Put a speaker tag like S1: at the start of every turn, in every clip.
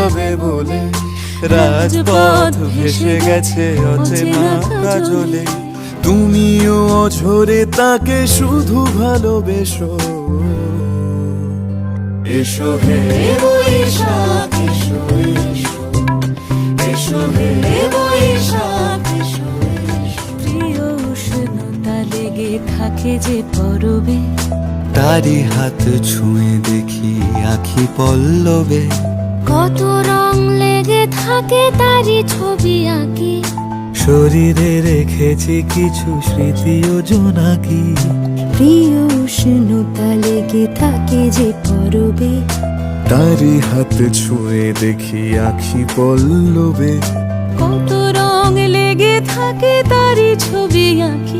S1: যাবে বলে রাজপথ ভেসে গেছে অচেনা কাজলে। তুমিও অঝরে তাকে শুধু ভালোবেসো। এসো হে বৈশাখ এসো এসো। এসো হে বৈশাখ এসো
S2: প্রিয় উষ্ণতা লেগে থাকে যে পরবে।
S1: তারি হাত ছুঁয়ে দেখি আখি পল্লবে।
S2: কত রং লেগে থাকে তারই ছবি আঁকি।
S1: শরীরে রেখেছি কিছু স্মৃতি জোনাকি
S2: প্রিয় উষ্ণতা লেগে থাকে যে পরবে।
S1: তারি হাত ছুঁয়ে দেখি আখি পল্লবে।
S2: কত রং লেগে থাকে তারই ছবি আঁকি।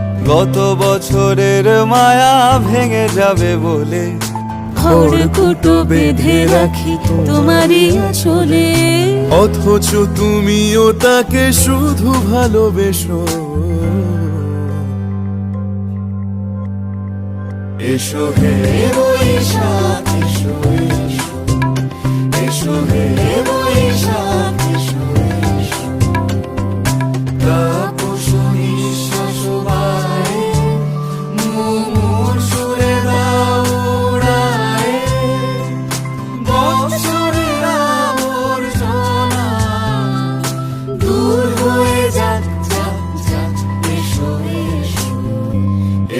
S1: গত বছরের মায়া ভেঙে যাবে বলে।
S2: বেঁধে রাখি তোমারই আঁচলে
S1: অথচ তুমিও তাকে শুধু ভালোবেসো। এসো হে বৈশাখ এসো এসো। এসো হে